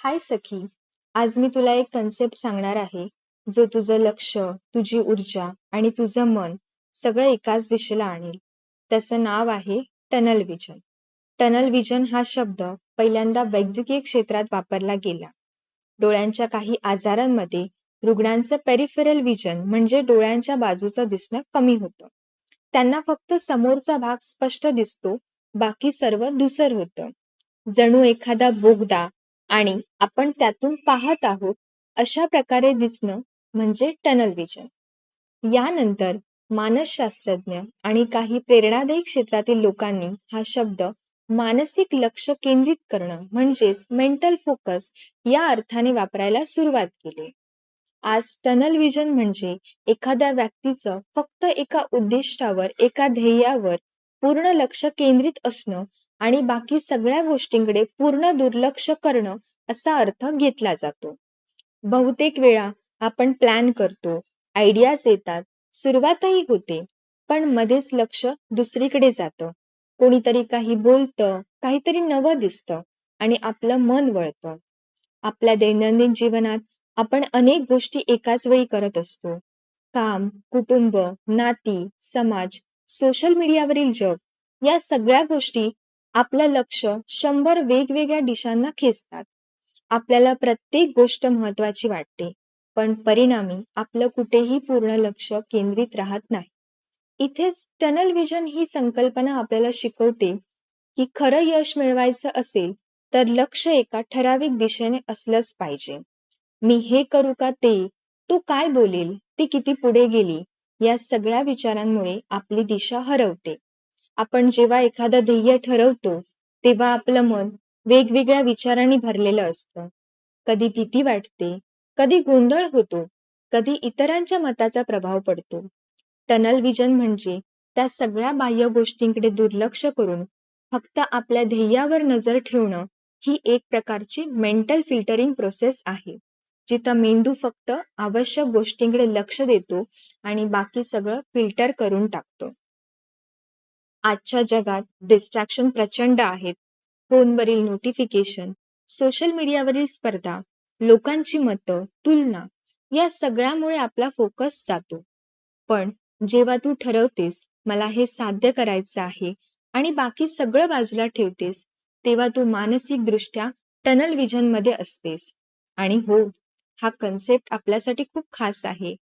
हाय सखी आज मी तुला एक कन्सेप्ट सांगणार आहे जो तुझं लक्ष तुझी ऊर्जा आणि तुझं मन सगळं एकाच दिशेला आणेल. त्याचं नाव आहे टनल विजन. टनल विजन हा शब्द पहिल्यांदा वैद्यकीय क्षेत्रात वापरला गेला. डोळ्यांच्या काही आजारांमध्ये रुग्णांचं पेरिफेरल विजन म्हणजे डोळ्यांच्या बाजूचं दिसणं कमी होतं. त्यांना फक्त समोरचा भाग स्पष्ट दिसतो बाकी सर्व धुसर होतं. जणू एखादा बोगदा आणि आपण त्यातून पाहत आहोत अशा प्रकारे दिसणं म्हणजे टनल विजन यानंतर मानसशास्त्रज्ञ आणि काही प्रेरणादायी क्षेत्रातील लोकांनी हा शब्द मानसिक लक्ष केंद्रित करणं म्हणजेच मेंटल फोकस या अर्थाने वापरायला सुरुवात केली. आज टनल विजन म्हणजे एखाद्या व्यक्तीचं फक्त एका उद्दिष्टावर एका ध्येयावर पूर्ण लक्ष केंद्रित असणं आणि बाकी सगळ्या गोष्टींकडे पूर्ण दुर्लक्ष करणं असा अर्थ घेतला जातो. बहुतेक वेळा आपण प्लॅन करतो आयडियाज येतात सुरुवातही होते पण मध्येच लक्ष दुसरीकडे जातं. कोणीतरी काही बोलतं काहीतरी नवं दिसतं आणि आपलं मन वळतं. आपल्या दैनंदिन जीवनात आपण अनेक गोष्टी एकाच वेळी करत असतो. काम कुटुंब नाती समाज सोशल मीडियावरील जग या सगळ्या गोष्टी आपलं लक्ष शंभर वेगवेगळ्या दिशांना खेचतात. आपल्याला प्रत्येक गोष्ट महत्वाची वाटते पण परिणामी आपलं कुठेही पूर्ण लक्ष केंद्रित राहत नाही. इथेच टनल विजन ही संकल्पना आपल्याला शिकवते की खरं यश मिळवायचं असेल तर लक्ष एका ठराविक दिशेने असलंच पाहिजे. मी हे करू का ते? तो काय बोलेल? ती किती पुढे गेली? या सगळ्या विचारांमुळे आपली दिशा हरवते. आपण जेव्हा एखादं ध्येय ठरवतो तेव्हा आपलं मन वेगवेगळ्या विचारांनी भरलेलं असतं. कधी भीती वाटते कधी गोंधळ होतो कधी इतरांच्या मताचा प्रभाव पडतो. टनल विजन म्हणजे त्या सगळ्या बाह्य गोष्टींकडे दुर्लक्ष करून फक्त आपल्या ध्येयावर नजर ठेवणं ही एक प्रकारची मेंटल फिल्टरिंग प्रोसेस आहे. जिथं मेंदू फक्त आवश्यक गोष्टींकडे लक्ष देतो आणि बाकी सगळं फिल्टर करून टाकतो. आजच्या जगात डिस्ट्रॅक्शन प्रचंड आहेत. फोनवरील नोटिफिकेशन सोशल मीडियावरील स्पर्धा लोकांची मतं तुलना या सगळ्यामुळे आपला फोकस जातो. पण जेव्हा तू ठरवतेस मला हे साध्य करायचं आहे आणि बाकी सगळं बाजूला ठेवतेस तेव्हा तू मानसिक दृष्ट्या टनल विजनमध्ये असतेस. आणि हो हा कन्सेप्ट आपल्यासाठी खूप खास आहे.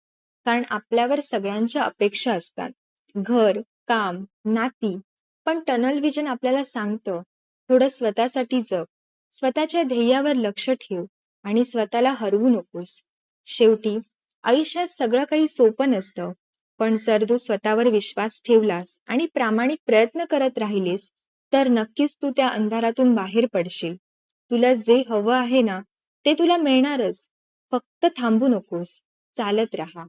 कारण आपल्यावर सगळ्यांच्या अपेक्षा असतात. घर काम नाती. पण टनल विजन आपल्याला सांगतं थोडं स्वतःसाठी जग. स्वतःच्या ध्येयावर लक्ष ठेव आणि स्वतःला हरवू नकोस. शेवटी आयुष्यात सगळं काही सोपं नसतं. पण जर तू स्वतःवर विश्वास ठेवलास आणि प्रामाणिक प्रयत्न करत राहिलीस तर नक्कीच तू त्या अंधारातून बाहेर पडशील. तुला जे हवं आहे ना ते तुला मिळणारच. फक्त थांबू नकोस. चालत राहा.